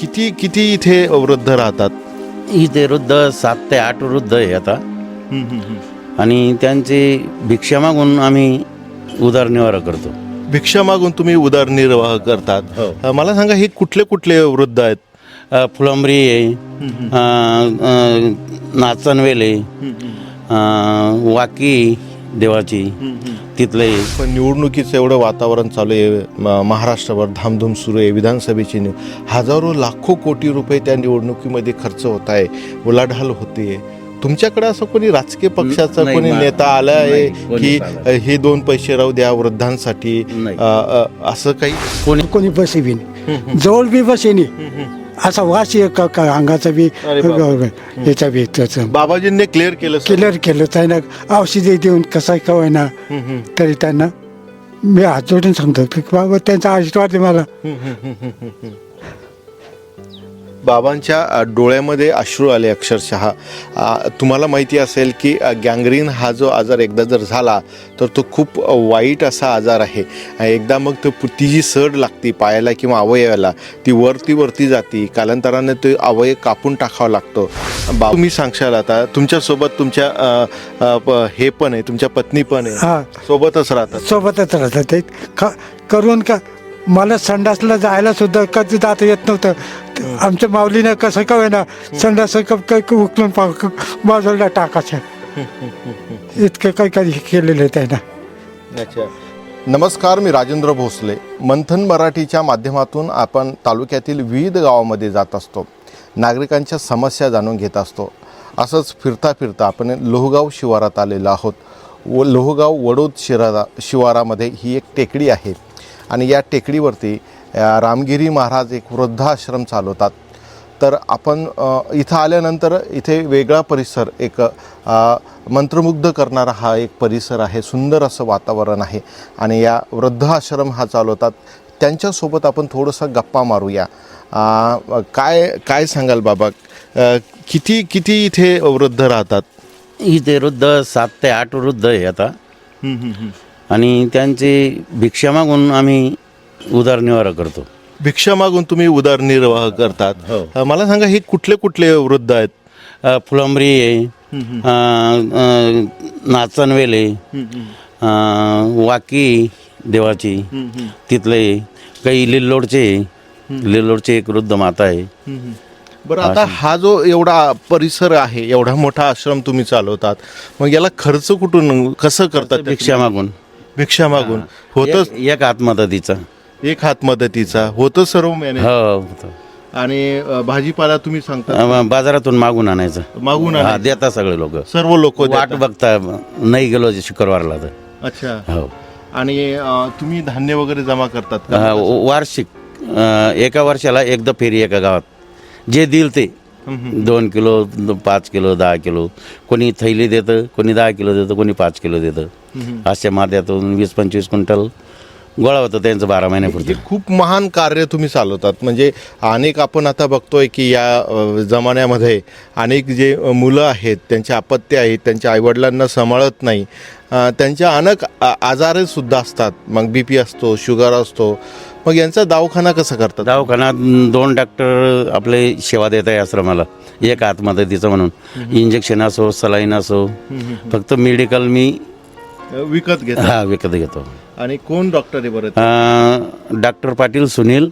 किती किती इथे वृद्ध राहतात? इथे वृद्ध सात ते आठ वृद्ध आहे आता. आणि त्यांची भिक्षा मागून आम्ही उदरनिवारा करतो. भिक्षा मागून तुम्ही उदरनिर्वाह करतात. हो. अ, मला सांगा हे कुठले कुठले वृद्ध आहेत? अ, फुलंब्री आहे. अ, अ, नाचनवेल आहे. अ, वाकी देवाची तिथले पण निवडणुकीचं एवढं वातावरण चालू आहे म- महाराष्ट्रभर धामधूम सुरू आहे विधानसभेची निव हजारो लाखो कोटी रुपये त्या निवडणुकीमध्ये खर्च होत आहे उलाढाल होते. तुमच्याकडे असं कोणी राजकीय पक्षाचा नाही, कोणी मा- नेता आला आहे नाही, कोणीच की आलं अ, हे दोन पैसे राहू द्या वृद्धांसाठी नाही. अ, अ, असं काही? कोणी? कोणी बसे बी नाही. जवळ बी बसे नाही असा वास आहे का का अंगाचा बी अरे. याचा बी त्याचं बाबाजींनी क्लिअर केलं सर. क्लिअर केलं त्यांना औषधी देऊन कसं काय ना हम्म, हम्म. तरी त्यांना मी हात जोडून सांगतो की बाबा त्यांचा आशीर्वाद आहे मला बाबांच्या डोळ्यामध्ये अश्रू आले अक्षरशः. तुम्हाला माहिती असेल की गँग्रीन हा जो आजार एकदा जर झाला तर तो खूप वाईट असा आजार आहे. एकदा मग तो ती जी सड लागती पायाला किंवा अवयवाला. ती वरती वरती जाती. कालांतराने तो अवयव कापून टाकावा लागतो. बा तुम्ही सांगशाल आता तुमच्यासोबत तुमच्या हे पण आहे तुमच्या पत्नी पण आहे. सोबतच राहतात. सोबतच राहतात. करून का मला संडासला जायला सुद्धा कधी जाता येत नव्हतं. आमच्या माऊलीनं कसं काय ना संडास क- क- क- उकलून बाजूला टाकायचं इतकं काही काही केलेलं आहे त्यांना. अच्छा. नमस्कार मी राजेंद्र भोसले. मंथन मराठीच्या माध्यमातून आपण तालुक्यातील विविध गावामध्ये जात असतो. नागरिकांच्या समस्या जाणून घेत असतो. असंच फिरता फिरता आपण लोहगाव शिवारात आलेलो आहोत. व लोहगाव वडोद शिरारा शिवारामध्ये ही एक टेकडी आहे. आणि या टेकडीवरती रामगिरी महाराज एक वृद्धाश्रम चालवतात. तर आपण इथं आल्यानंतर इथे वेगळा परिसर एक मंत्रमुग्ध करणारा हा एक परिसर आहे सुंदर असं वातावरण आहे. आणि या वृद्धाश्रम हा चालवतात. त्यांच्यासोबत आपण थोडंसं गप्पा मारूया. काय काय सांगाल बाबा? किती किती इथे वृद्ध राहतात? इथे वृद्ध सात ते आठ वृद्ध आहे आता. आणि त्यांची भिक्षा मागून आम्ही उदरनिवारा करतो. भिक्षा मागून तुम्ही उदरनिर्वाह करतात. हो. अ, मला सांगा हे कुठले कुठले वृद्ध आहेत? अ, फुलंब्री आहे. अ, अ, नाचनवेल. अ, वाकी देवाची. तिथले काही लिल्लोडचे लिल्लोडचे एक वृद्ध माता आहे. बरं आता हा जो एवढा परिसर आहे एवढा मोठा आश्रम तुम्ही चालवतात मग याला खर्च कुठून कसं करतात भिक्षा मागून. भिक्षा मागून. होतं एक- आत्मदतीचा. एक हात मदतीचा होतं सर्व मॅनेज. हो. आणि अ, भाजीपाला तुम्ही सांगता बाजारातून मागून आणायचं. मागून हा आणायचं. देता सगळे लोक. सर्व लोक वाट बघता नाही गेलो शुक्रवारला तर. अच्छा. हो. आणि अ, तुम्ही धान्य वगैरे जमा करतात का? अ, वार्षिक अ, एका वर्षाला एकदा फेरी एका गावात. जे देईल ते. दोन किलो पाच किलो दहा किलो. कोणी थैली देतं कोणी दहा किलो देतं कोणी पाच किलो देतं. अशा माध्यातून वीस पंचवीस क्विंटल गोळा होतं त्यांचं बारा महिन्यापुरती. हे खूप महान कार्य तुम्ही चालवतात. म्हणजे अनेक आपण आता बघतोय की या जमान्यामध्ये अनेक जे मुलं आहेत त्यांचे अपत्य आहेत त्यांच्या आईवडिलांना सांभाळत नाही. त्यांच्या अनेक आ- आजार सुद्धा असतात. मग बी पी असतो शुगर असतो मग यांचा दवाखाना कसा करतात? दवाखान्यात दोन डॉक्टर आपले सेवा देत आहे आश्रमाला. एक आत्मदतीचं म्हणून. इंजेक्शन असो सलाईन असो. फक्त मेडिकल मी विकत घेतात हा विकत घेतो. आणि कोण डॉक्टर आहे बरं अ, डॉक्टर पाटील सुनील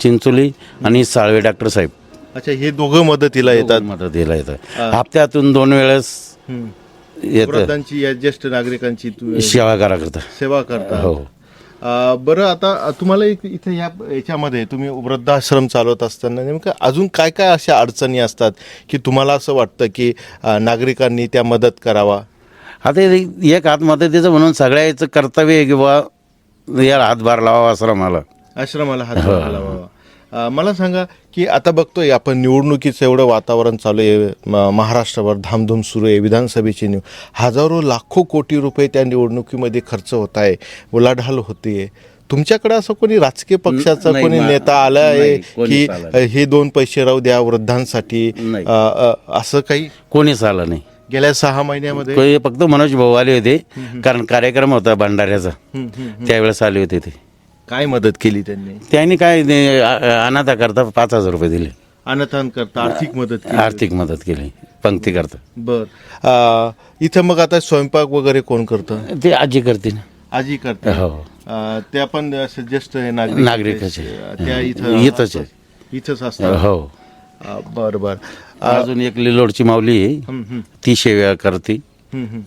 चिंचोली आणि साळवे डॉक्टर साहेब. अच्छा हे दोघं मदतीला येतात. मदतीला येतं हप्त्यातून दोन वेळेस येतं. वृद्धांची या ज्येष्ठ नागरिकांची तू सेवा करा करता. सेवा करता. हो. बरं आता तुम्हाला एक इथे या याच्यामध्ये तुम्ही वृद्धाश्रम चालवत असताना नेमकं अजून काय काय अशा अडचणी असतात की तुम्हाला असं वाटतं की नागरिकांनी त्या मदत करावा? आता एक आत्मदतीचं म्हणून सगळ्याचं कर्तव्य आहे की बा याला हातभार लावा आश्रमाला. आश्रमाला हात लावावा. अ, मला सांगा की आता बघतोय आपण निवडणुकीचं एवढं वातावरण चालू आहे म- महाराष्ट्रभर धामधूम सुरू आहे विधानसभेची निव हजारो लाखो कोटी रुपये त्या निवडणुकीमध्ये खर्च होत आहे उलाढाल होतीये तुमच्याकडे असं कोणी राजकीय पक्षाचा कोणी नेता आला आहे की हे दोन पैसे राहू द्या वृद्धांसाठी असं काही? कोणीच आलं नाही. गेल्या सहा महिन्यामध्ये? फक्त मनोज भाऊ आले होते कारण कार्यक्रम होता भंडाऱ्याचा. त्यावेळेस आले होते ते. काय मदत केली त्यांनी? त्यांनी काय ते, अ- अनाथाकरता पाच हजार रुपये दिले. अनाथान करता आर्थिक मदत केली. आर्थिक मदत केली पंक्ती करता बर. अं, इथं मग आता स्वयंपाक वगैरे कोण करतं? ते आजी करते ना. आजी करते. हो. त्या पण ज्येष्ठ नागरिक नागरिकच. त्या इथं इथंच आहे. इथंच असतात. हो. अं, बर बर. अजून एक लिलोडची माऊली आहे. ती सेवा करते.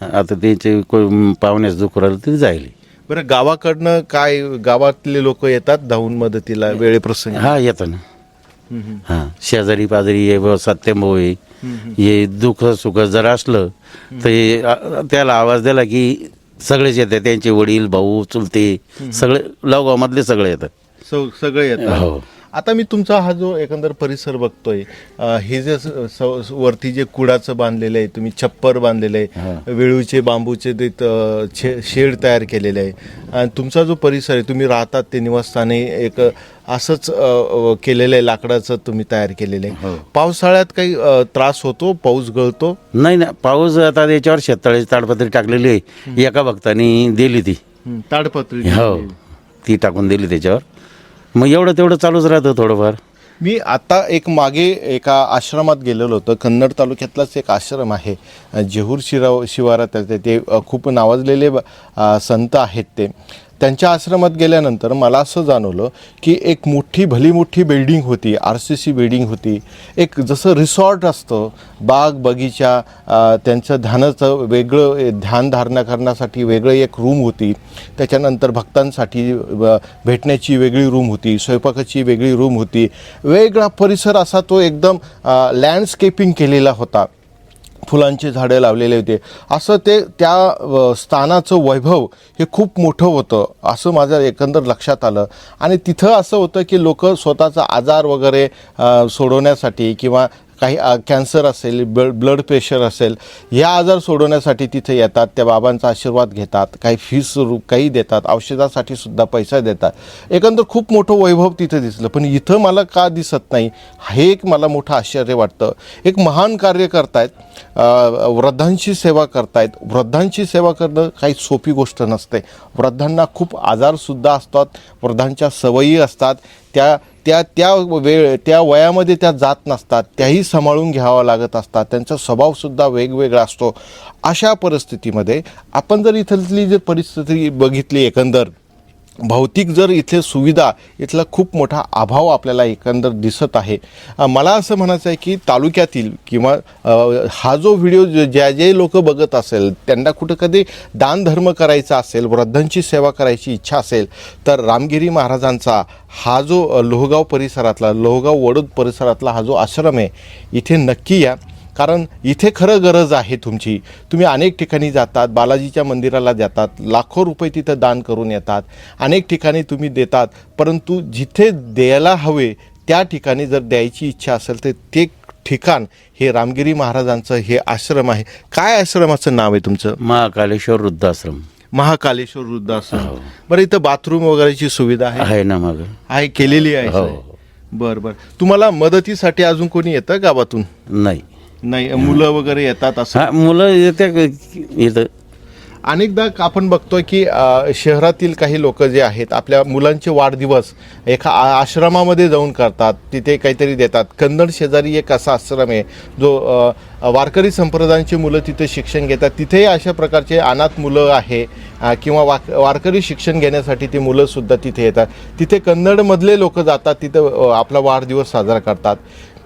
आता त्याचे कोण पाहुण्यास दुःख राहिलं तरी जायले. बरं गावाकडनं काय गावातले लोक येतात धावून मदतीला वेळेप्रसंगी हा येतं ना. हा शेजारी पाजारी आहे ब सत्यंभाऊ आहे हे दुःख सुख जर असलं तर हे, अ, त्याला आवाज दिला की सगळेच येतात त्यांचे वडील भाऊ चुलते सगळे लवगावमधले सगळे येतात. स- सगळे येतात. हो. आता मी तुमचा हा जो एकंदर परिसर बघतोय अं, हे जे स- स- वरती जे कुडाचं बांधलेलं आहे तुम्ही छप्पर बांधलेलं आहे वेळूचे बांबूचे ते त- छे- शेड तयार केलेले आहे. आणि तुमचा जो परिसर आहे तुम्ही राहतात ते निवासस्थाने एक असंच अ, अ, केलेलं आहे लाकडाचं तुम्ही तयार केलेलं आहे. पावसाळ्यात काही अ, त्रास होतो पाऊस गळतो? नाही ना पाऊस आता त्याच्यावर शेततळ्याची ताडपत्री टाकलेली आहे एका भक्तानी दिली ती. ताडपत्री हो. ती टाकून दिली त्याच्यावर. मग एवढं तेवढं चालूच राहतं थोडंफार. मी आता एक मागे एका आश्रमात गेलेलो होतो. कन्नड तालुक्यातलाच एक आश्रम आहे. जेहूर शिराव शिवारात ते- खूप नावाजलेले संत आहेत ते. त्यांच्या आश्रमात गेल्यानंतर मला असं जाणवलं की एक मोठी भली मोठी बिल्डिंग होती आर सी सी बिल्डिंग होती. एक जसं रिसॉर्ट असतं बाग बगीचा त्यांचं ध्यानाचं वेगळं ध्यान धारणा करण्यासाठी वेगळं एक रूम होती. त्याच्यानंतर भक्तांसाठी भेटण्याची वेगळी रूम होती स्वयंपाकाची वेगळी रूम होती. वेगळा परिसर असा तो एकदम लँडस्केपिंग केलेला होता. फुलांची झाडं लावलेले होते. असं ते त्या स्थानाचं वैभव हे खूप मोठं होतं असं माझं एकंदर लक्षात आलं. आणि तिथं असं होतं की लोक स्वतःचा आजार वगैरे सोडवण्यासाठी किंवा काही कॅन्सर असेल ब्ल ब्लड प्रेशर असेल ह्या आजार सोडवण्यासाठी तिथे येतात त्या बाबांचा आशीर्वाद घेतात काही फीस रू काही देतात औषधासाठी सुद्धा पैसा देतात. एकंदर खूप मोठं वैभव तिथे दिसलं. पण इथं मला का दिसत नाही हे एक मला मोठं आश्चर्य वाटतं. एक महान कार्य करतायत वृद्धांची सेवा करतायत. वृद्धांची सेवा करणं काही सोपी गोष्ट नसते. वृद्धांना खूप आजारसुद्धा असतात वृद्धांच्या सवयी असतात. त्या त्या त्या वेळ त्या वयामध्ये त्या जात नसतात त्याही सांभाळून घ्यावा लागत असतात त्यांचा स्वभावसुद्धा वेगवेगळा असतो. अशा परिस्थितीमध्ये आपण जर इथली जर परिस्थिती बघितली एकंदर भौतिक जर इथले सुविधा इथला खूप मोठा अभाव आपल्याला एकंदर दिसत आहे. मला असं म्हणायचं आहे की तालुक्यातील किंवा हा जो व्हिडिओ ज्या जे लोक बघत असेल त्यांना कुठं कधी दानधर्म करायचा असेल वृद्धांची सेवा करायची इच्छा असेल तर रामगिरी महाराजांचा हा जो लोहगाव परिसरातला लोहगाव वडोद परिसरातला हा जो आश्रम आहे इथे नक्की या. कारण इथे खरं गरज आहे तुमची. तुम्ही अनेक ठिकाणी जातात बालाजीच्या मंदिराला जातात लाखो रुपये तिथं दान करून येतात अनेक ठिकाणी तुम्ही देतात परंतु जिथे द्यायला हवे त्या ठिकाणी जर द्यायची इच्छा असेल तर ते ठिकाण हे रामगिरी महाराजांचं हे आश्रम आहे. काय आश्रमाचं नाव आहे तुमचं? महाकालेश्वर वृद्धाश्रम. महाकालेश्वर वृद्धाश्रम. बरं इथं बाथरूम वगैरेची सुविधा आहे? आहे ना मग. आहे केलेली आहे हो. बरं बरं. तुम्हाला मदतीसाठी अजून कोणी येतं गावातून? नाही. नाही मुलं वगैरे येतात असं? हा मुलं येते इथं. अनेकदा आपण बघतोय की अ, शहरातील काही लोक जे आहेत आपल्या मुलांचे वाढदिवस एका आ- आश्रमामध्ये जाऊन करतात तिथे काहीतरी देतात. कन्नड शेजारी एक असा आश्रम आहे जो अ, वारकरी संप्रदायांची मुलं तिथे शिक्षण घेतात. तिथेही अशा प्रकारचे अनाथ मुलं आहे अ, किंवा वाक वारकरी शिक्षण घेण्यासाठी ती मुलंसुद्धा तिथे येतात. तिथे कन्नडमधले लोक जातात तिथं अ, आपला वाढदिवस साजरा करतात.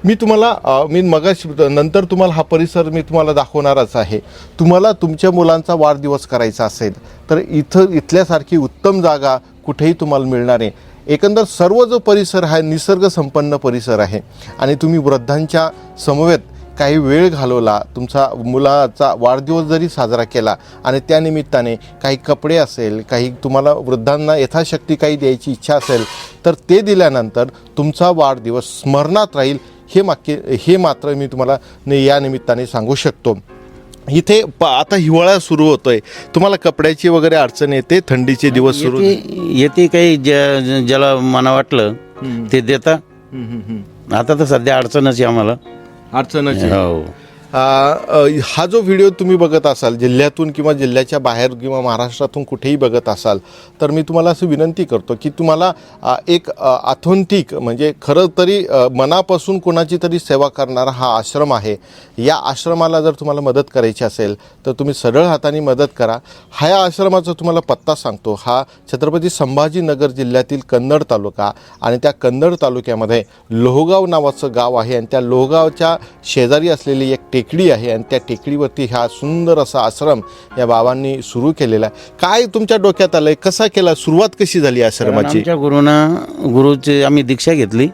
मी तुम्हाला मी मगाश नंतर तुम्हाला हा परिसर मी तुम्हाला दाखवणारच आहे. तुम्हाला तुमच्या मुलांचा वाढदिवस करायचा असेल तर इथं इथल्यासारखी उत्तम जागा कुठेही तुम्हाला मिळणार आहे एकंदर सर्व जो परिसर हा निसर्गसंपन्न परिसर आहे आणि तुम्ही वृद्धांच्या समवेत काही वेळ घालवला तुमचा मुलाचा वाढदिवस जरी साजरा केला आणि त्यानिमित्ताने काही कपडे असेल काही तुम्हाला वृद्धांना यथाशक्ती काही द्यायची इच्छा असेल तर ते दिल्यानंतर तुमचा वाढदिवस स्मरणात राहील हे मागे हे मात्र मी तुम्हाला या निमित्ताने सांगू शकतो. इथे प आता हिवाळा सुरू होतोय. तुम्हाला कपड्याची वगैरे अडचण येते? थंडीचे दिवस सुरू येते काही ज्या- ज्याला मना वाटलं ते देता. आता तर सध्या अडचणच आहे आम्हाला. अडचणच. हो. हा जो व्हिडिओ तुम्ही बघत असाल जिल्ह्यातून किंवा जिल्ह्याच्या बाहेर किंवा महाराष्ट्रातून कुठेही बघत असाल तर मी तुम्हाला असं विनंती करतो की तुम्हाला एक ऑथेंटिक म्हणजे खरं तरी मनापासून कोणाची तरी सेवा करणारा हा आश्रम आहे. या आश्रमाला जर तुम्हाला मदत करायची असेल तर तुम्ही सरळ हाताने मदत करा. हा या आश्रमाचा तुम्हाला पत्ता सांगतो. हा छत्रपती संभाजीनगर जिल्ह्यातील कन्नड तालुका आणि त्या कन्नड तालुक्यामध्ये लोहगाव नावाचं गाव आहे आणि त्या लोहगावच्या शेजारी असलेली एक टे टेकडी आहे आणि त्या टेकडीवरती हा सुंदर असा आश्रम या बाबांनी सुरू केलेला आहे. काय तुमच्या डोक्यात आलंय? कसा केला? सुरुवात कशी झाली आश्रमाची? आमच्या गुरुनं गुरुची आम्ही दीक्षा घेतली.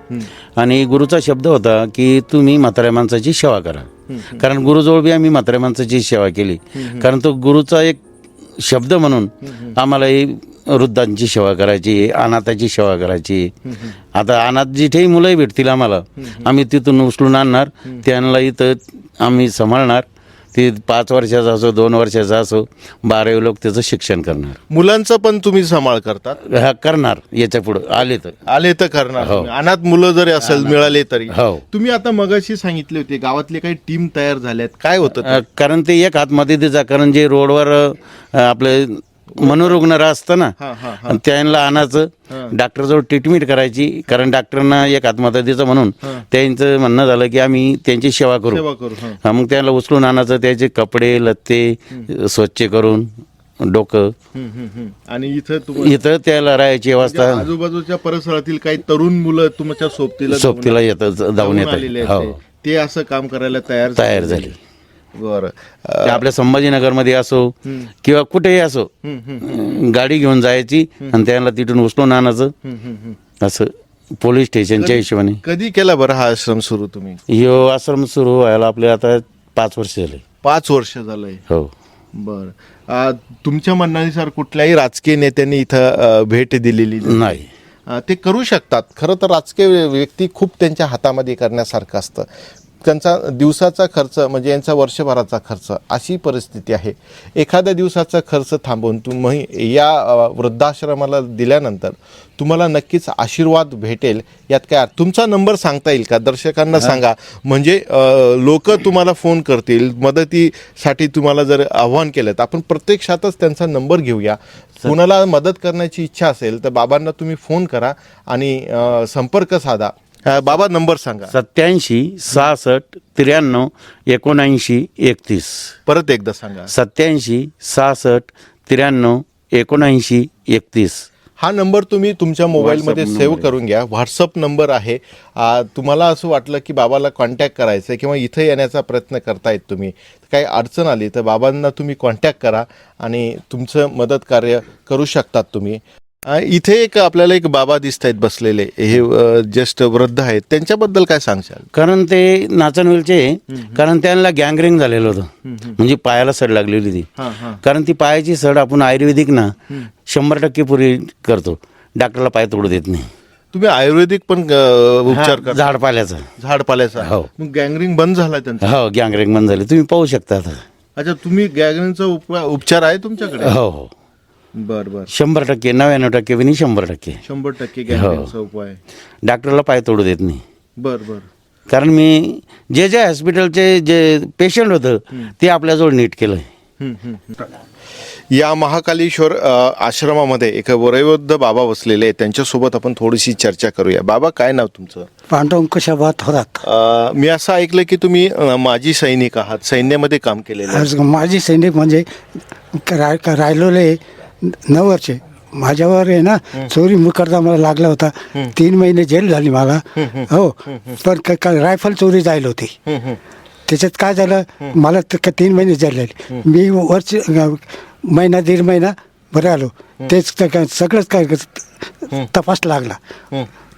आणि गुरुचा शब्द होता की तुम्ही म्हाताऱ्या माणसाची सेवा करा. कारण गुरुजवळ बी आम्ही म्हाताऱ्या माणसाची सेवा केली. कारण तो गुरुचा एक शब्द म्हणून आम्हालाही वृद्धांची सेवा करायची अनाथाची सेवा करायची. आता अनाथ जिथेही मुलंही भेटतील आम्हाला आम्ही तिथून उचलून आणणार त्यांना इथं आम्ही सांभाळणार ते पाच वर्षाचा असो दोन वर्षाचा असो बारावी लोक त्याचं शिक्षण करणार. मुलांचा पण तुम्ही सांभाळ करतात? हा करणार याच्या पुढं आले तर. आले तर करणार. हो. अनाथ मुलं जरी असेल मिळाले तरी. हो. तुम्ही आता मगाशी सांगितले होते गावातले काही टीम तयार झाल्यात काय होतं ते? अ, कारण ते एक हात मदतीचा कारण जे रोडवर अ, आपले मनोरुग्ण असतं ना. आणि त्यांना आणायचं. डॉक्टरजवळ ट्रीटमेंट करायची कारण डॉक्टरांना एक हात मदतीचं म्हणून. त्यांचं म्हणणं झालं की आम्ही त्यांची सेवा करू. मग त्यांना उचलून आणायचं त्याचे कपडे लत्ते स्वच्छ करून डोकं. आणि इथं इथं त्याला राहायची व्यवस्था आजूबाजूच्या परिसरातील काही तरुण मुलं तुमच्या सोबतीला सोबतीला येतं जाऊन येतात. आहेत हो. ते. असं काम करायला तयार तयार झाली. बरं. ते आपल्या संभाजीनगरमध्ये असो किंवा कुठेही असो गाडी घेऊन जायची आणि त्यांना तिथून उचलून आणायचं. असं पोलीस स्टेशनच्या हिशोबाने. कधी केला बरं हा आश्रम सुरू तुम्ही? ह्यो आश्रम सुरू व्हायला आपले आता पाच वर्ष झाले. पाच वर्ष झालंय. हो. बर. तुमच्या म्हणण्यानुसार कुठल्याही राजकीय नेत्यांनी इथं भेट दिलेली नाही. ते करू शकतात. खरं तर राजकीय व्यक्ती खूप त्यांच्या हातामध्ये करण्यासारखं असतं. त्यांचा दिवसाचा खर्च म्हणजे यांचा वर्षभराचा खर्च अशी परिस्थिती आहे. एखाद्या दिवसाचा खर्च थांबवून तुम्ही या वृद्धाश्रमाला दिल्यानंतर तुम्हाला नक्कीच आशीर्वाद भेटेल. यात काय तुमचा नंबर सांगता येईल का? दर्शकांना सांगा. म्हणजे लोक तुम्हाला फोन करतील मदतीसाठी तुम्हाला जर आव्हान केलं तर आपण प्रत्यक्षातच त्यांचा नंबर घेऊया. कुणाला मदत करण्याची इच्छा असेल तर बाबांना तुम्ही फोन करा आणि संपर्क साधा. अ, बाबा नंबर सांगा. सत्याऐंशी सहासष्ट त्र्याण्णव एकोणऐंशी एकतीस. परत एकदा सांगा. सत्याऐंशी सहासष्ट त्र्याण्णव एकोणऐंशी एकतीस. हा नंबर तुम्ही तुमच्या मोबाईलमध्ये सेव्ह करून घ्या. व्हॉट्सअप नंबर आहे. आ, तुम्हाला असं वाटलं की बाबाला कॉन्टॅक्ट करायचं आहे किंवा इथं येण्याचा प्रयत्न करतायत तुम्ही. काही अडचण आली तर बाबांना तुम्ही कॉन्टॅक्ट करा आणि तुमचं मदत कार्य करू शकतात तुम्ही. आ, इथे एक आपल्याला एक बाबा दिसत आहेत बसलेले. हे जस्ट वृद्ध आहेत. त्यांच्याबद्दल काय सांगशाल? कारण ते नाचनवेलचे कारण त्यांना गँगरिंग झालेलं होतं. म्हणजे पायाला सड लागलेली ती हां हां. कारण ती पायाची सड आपण आयुर्वेदिक ना शंभर टक्के पुरी करतो. डॉक्टरला पाय तोडू देत नाही. तुम्ही आयुर्वेदिक पण अ, उपचार हा, करा झाड पाल्याचा झाड पाल्याचा हो. मग गँगरिंग बंद झाला त्यांचा. हो गँगरिंग बंद झाली. तुम्ही पाहू शकता आता. अच्छा तुम्ही गँगरिंगचा उपा- उपचार आहे तुमच्याकडे? हो हो. बर बर. शंभर टक्के नव्याण्णव टक्के नाही शंभर टक्के. शंभर टक्के गँगरिंगचा उपाय डॉक्टरला पाय तोडू देत नाही. बर बर. कारण मी जे जे हॉस्पिटलचे जे पेशंट होतं ते आपल्याजवळ नीट केलं या महाकालेश्वर आश्रमामध्ये एक वयोवृद्ध बाबा बसलेले आहेत. त्यांच्यासोबत आपण थोडीशी चर्चा करूया. बाबा काय नाव तुमचं? पांडुरंग शबात थोरात. अ, मी असं ऐकलं की तुम्ही अ, माजी सैनिक आहात. सैन्यामध्ये काम केलेलं आहे. आज माझी सैनिक म्हणजे राय राहिलेले नऊ वर्षे. माझ्यावर आहे ना चोरी मुकरदा मला लागला होता. तीन महिने जेल झाली मला. हो. पण क- क- रायफल चोरी जायला होती. त्याच्यात काय झालं मला त- क- तीन महिने जेल झाले. मी वर्ष महिना दीड महिना बरं आलो. तेच त- काय- सगळंच काय तपास लागला.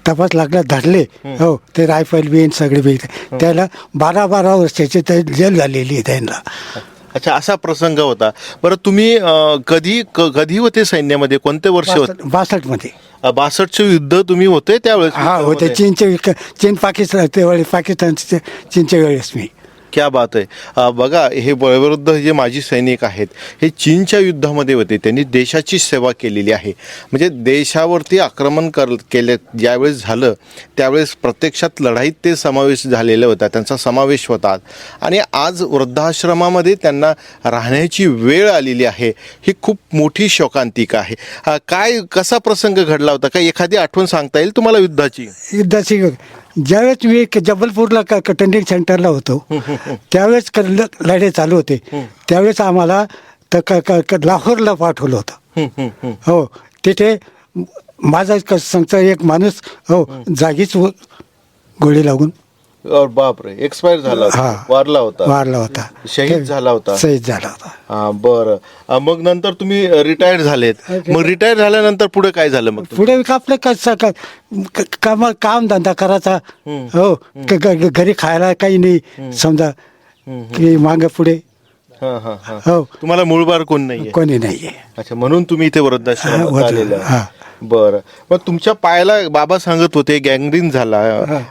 तपास लागला धरले. हो ते रायफल बीन सगळे बी त्याला बारा बारा वर्षाची ते जेल झालेली आहे त्यांना. अच्छा असा प्रसंग होता. बरं तुम्ही अ, कधी क- कधी होते सैन्यामध्ये? कोणते वर्ष होते? बासष्टमध्ये बासष्टचे युद्ध तुम्ही होते त्यावेळेस? हा होते. युद्धामध्ये? चीनचे विक- चीन पाकिस्तान त्यावेळी पाकिस्तान चीनच्या वेळेस मी. क्या बात आहे. बघा हे वयोवृद्ध जे माजी सैनिक आहेत हे चीनच्या युद्धामध्ये होते. त्यांनी देशाची सेवा केलेली आहे. म्हणजे देशावरती आक्रमण कर केले ज्यावेळेस झालं त्यावेळेस प्रत्यक्षात लढाईत ते समावेश झालेले होता. त्यांचा समावेश होता. आणि आज वृद्धाश्रमामध्ये त्यांना राहण्याची वेळ आलेली आहे. ही खूप मोठी शोकांतिका आहे. काय कसा प्रसंग घडला होता? काय एखादी आठवण सांगता येईल तुम्हाला युद्धाची? युद्धाची ज्यावेळेस मी जबलपूरला क- क- ट्रेनिंग सेंटरला होतो त्यावेळेस लढे चालू होते. त्यावेळेस आम्हाला लाहोरला पाठवलं होतं हो तिथे माझा सांगता एक माणूस हो जागीच गोळी लागून बापरे एक्सपायर झाला होता. हा. वारला होता. वारला होता. शहीद झाला होता. शहीद झाला होता. हा बरं. मग नंतर तुम्ही रिटायर झालेत. मग रिटायर झाल्यानंतर पुढे काय झालं मग पुढे आपलं कसं का क- काम काम धंदा करायचा. हो क- ग- घरी खायला काही नाही. समजा की मागे पुढे. हा, हा, हा. हो. तुम्हाला मूळबार कोण नाहीये? कोणी नाहीये. अच्छा म्हणून तुम्ही इथे वृद्धाश्रमात वृद्ध- आलेले हा. बरं. मग तुमच्या पायाला बाबा सांगत होते गँग्रीन झाला.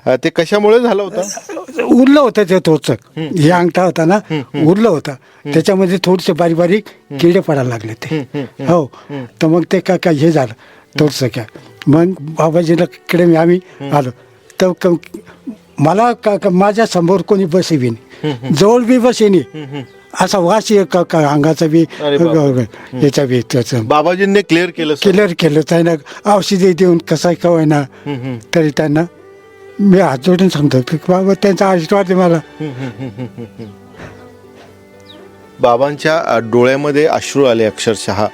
अ, ते कशामुळे झालं होतं? उरलं होतं ते थोडस हे अंगठा होता ना उरलं होतं. त्याच्यामध्ये थोडेसे बारीक बारीक किडे पडायला लागले ते. हो. तर मग ते काय काय हे झालं थोडस काय मग बाबाजीला कडे मी आम्ही आलो. तर क- मला का का- माझ्यासमोर कोणी बसे नाही जवळ बी बसे नाही असा वास ये का का अंगाचा बी अरे बापरे. याचा बी त्याचं. बाबाजींनी क्लिअर केलं सर. क्लिअर केलं त्यांना औषधी देऊन कसं काय ना तरी त्यांना मी हात जोडून सांगतो की बाबा त्यांचा आशीर्वाद आहे मला. बाबांच्या डोळ्यामध्ये अश्रू आले अक्षरशः.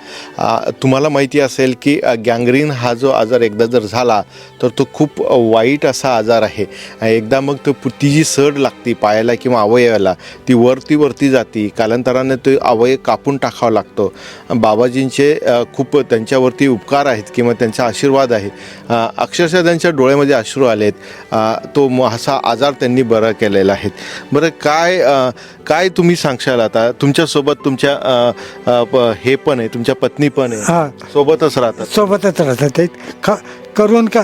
तुम्हाला माहिती असेल की गँग्रीन हा जो आजार एकदा जर झाला तर तो खूप वाईट असा आजार आहे. एकदा मग तो ती जी सड लागते पायाला किंवा अवयवाला ती वरती वरती जाती. कालांतराने तो अवयव कापून टाकावा लागतो. बाबाजींचे खूप त्यांच्यावरती उपकार आहेत किंवा त्यांचा आशीर्वाद आहे. अक्षरशः त्यांच्या डोळ्यामध्ये अश्रू आलेत. तो म- असा आजार त्यांनी बरा केलेला आहे. बरं काय काय तुम्ही सांगशाल आता? तुम तुमच्यासोबत तुमच्या अ, अ, प- हे पण आहे तुमच्या पत्नी पण हा. आहे सोबतच राहतात. सोबतच राहतात ते. क- करून का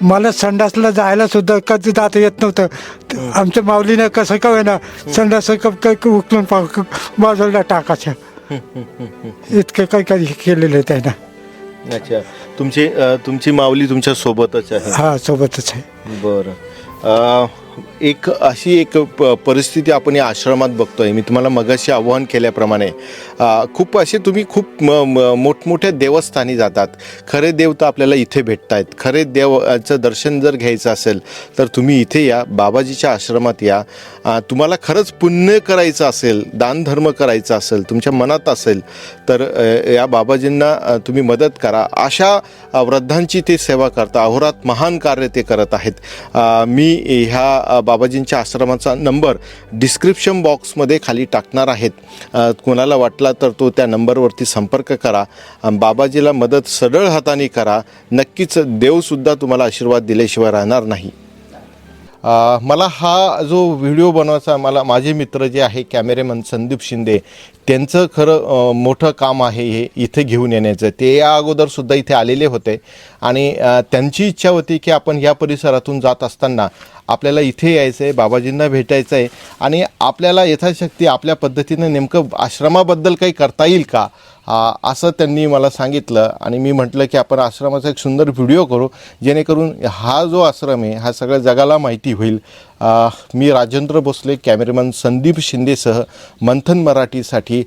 मला संडासला जायला सुद्धा कधी जाता येत नव्हतं. आमच्या माऊलीनं कसं का होईना संडास क- क- क- उकलून पा- क- बाजूला टाकायच्या. इतकं काही काही केलेलं आहे त्यानं. अच्छा. तुमची अ, तुमची माऊली तुमच्या सोबतच आहे. हा सोबतच आहे. बरं. अ, एक अशी एक प परिस्थिती आपण या आश्रमात बघतोय. मी तुम्हाला मगाशी आव्हान केल्याप्रमाणे खूप असे तुम्ही खूप म म मोठमोठ्या देवस्थानी जातात. खरे देव तर आपल्याला इथे भेटत आहेत खरे देवाचं दर्शन जर घ्यायचं असेल तर तुम्ही इथे या बाबाजीच्या आश्रमात या. तुम्हाला खरंच पुण्य करायचं असेल दानधर्म करायचा असेल तुमच्या मनात असेल तर या बाबाजींना तुम्ही मदत करा. अशा वृद्धांची ते सेवा करता. अहोरात महान कार्य ते करत आहेत. मी ह्या बाबाजींच्या आश्रमाचा नंबर डिस्क्रिप्शन बॉक्समध्ये खाली टाकणार आहेत. कोणाला वाटला तर तो त्या नंबरवरती संपर्क करा. बाबाजीला मदत सरळ हाताने करा. नक्कीच देवसुद्धा तुम्हाला आशीर्वाद दिल्याशिवाय राहणार नाही. मला हा जो व्हिडिओ बनवायचा मला माझे मित्र जे आहे कॅमेरेमन संदीप शिंदे त्यांचं खरं मोठं काम आहे हे इथे घेऊन येण्याचं. ते या अगोदरसुद्धा इथे आलेले होते आणि त्यांची इच्छा होती की आपण या परिसरातून जात असताना आपल्याला इथे यायचं आहे बाबाजींना भेटायचं आहे आणि आपल्याला यथाशक्ती आपल्या पद्धतीनं नेमकं आश्रमाबद्दल काही करता येईल का? असं त्यांनी मला सांगितलं आणि मी म्हटलं की आपण आश्रमाचा एक सुंदर व्हिडिओ करू जेणेकरून हा जो आश्रम आहे हा सगळ्या जगाला माहिती होईल. मी राजेंद्र भोसले कॅमेरामन संदीप शिंदेसह मंथन मराठीसाठी